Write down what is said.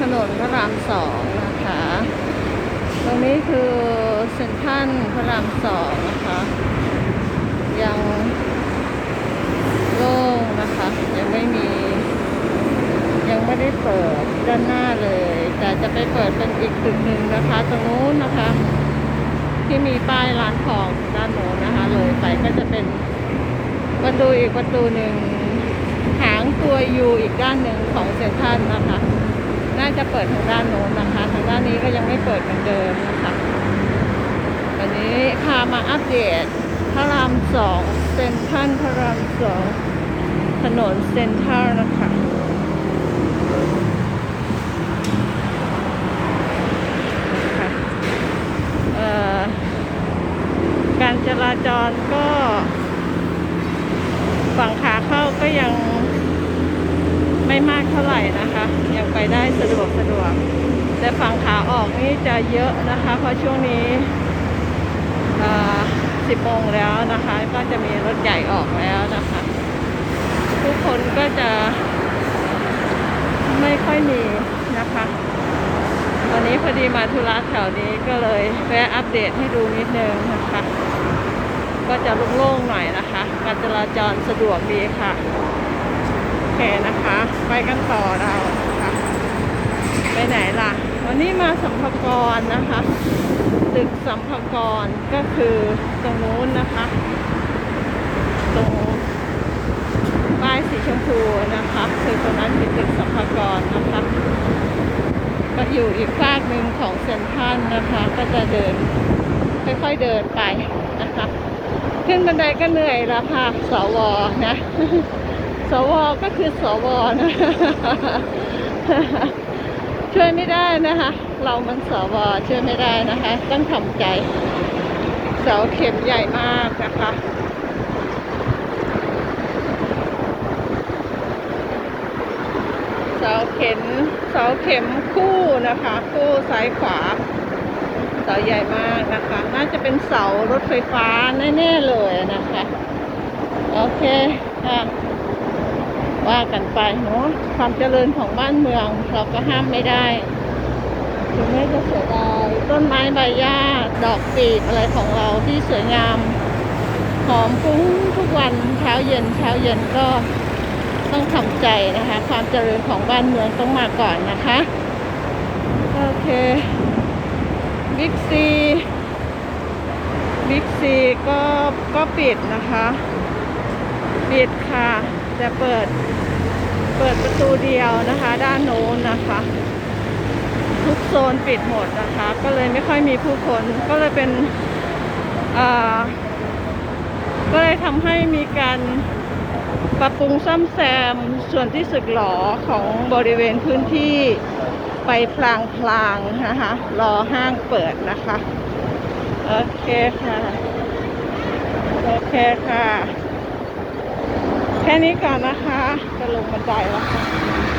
ถนนพระรามสองนะคะ ตรงนี้คือเซ็นทรัลพระรามสองนะคะ ยังโล่งนะคะ ยังไม่มี ยังไม่ได้เปิดด้านหน้าเลย แต่จะไปเปิดเป็นอีกตึกหนึ่งนะคะ ตรงนู้นนะคะ ที่มีป้ายร้านทองด้านโน้นนะคะ เลยไปก็จะเป็นประตูอีกประตูหนึ่งหางตัวยูอีกด้านหนึ่งของเซ็นทรัลนะคะ น่าจะเปิดทางด้านโน้นนะคะ ทางด้านนี้ก็ยังไม่เปิดเหมือนเดิมนะคะวันนี้พามาอัปเดตพระรามสองเซ็นทรัลพระรามสองถนนเซ็นทรัลนะคะการจราจรก็ฝั่งขาเข้าก็ยังไม่มากเท่าไหร่นะคะ ไปได้สะดวกสะดวก แต่ฝั่งขาออกนี่จะเยอะนะคะ เพราะช่วงนี้สิบโมงแล้วนะคะ ก็จะมีรถใหญ่ออกแล้วนะคะ ทุกคนก็จะไม่ค่อยมีนะคะวันนี้พอดีมาธุระแถวนี้ก็เลยแวะอัปเดตให้ดูนิดนึงนะคะ ก็จะโล่งๆหน่อยนะคะ การจราจรสะดวกดีค่ะ โอเคนะคะ ไปกันต่อเรา ไปไหนล่ะ วันนี้มาสัมภากรนะคะ ตึกสัมภากรก็คือตรงนู้นนะคะ ตรงป้ายสีชมพูนะคะคือตรงนั้นคือตึกสัมภากรนะคะ ก็อยู่อีกฝากหนึ่งของเซ็นทรัลนะคะ ก็จะเดินค่อยๆเดินไปนะคะ ขึ้นบันไดก็เหนื่อยแล้วค่ะ สวนะ สวก็คือสวนะ ช่วยไม่ได้นะคะ เรามันสวช่วยไม่ได้นะคะ ต้องทำใจ เสาเข็มใหญ่มากนะคะเสาเข็มเสาเข็มคู่นะคะ คู่ซ้ายขวา เสาใหญ่มากนะคะ น่าจะเป็นเสารถไฟฟ้าแน่ๆเลยนะคะ โอเคค่ะ ว่ากันไปเนาะความเจริญของบ้านเมืองเราก็ห้ามไม่ได้ถึงแม้จะเสียดายต้นไม้ใบหญ้าดอกปีบอะไรของเราที่สวยงามหอมฟุ้งทุกวันเช้าเย็นเช้าเย็นก็ต้องทำใจนะคะ ความเจริญของบ้านเมืองต้องมาก่อนนะคะโอเคบิ๊กซีบิ๊กซีก็ก็ปิดนะคะ ปิดค่ะ แต่เปิดเปิดประตูเดียวนะคะ ด้านโน้นนะคะ ทุกโซนปิดหมดนะคะ ก็เลยไม่ค่อยมีผู้คนก็เลยเป็นก็เลยทำให้มีการปรับปรุงซ่อมแซมส่วนที่สึกหรอของบริเวณพื้นที่ไปพลางพลางๆนะคะรอห้างเปิดนะคะ โอเคค่ะ โอเคค่ะ แค่นี้ก่อนนะคะ จะลงบันไดแล้วค่ะ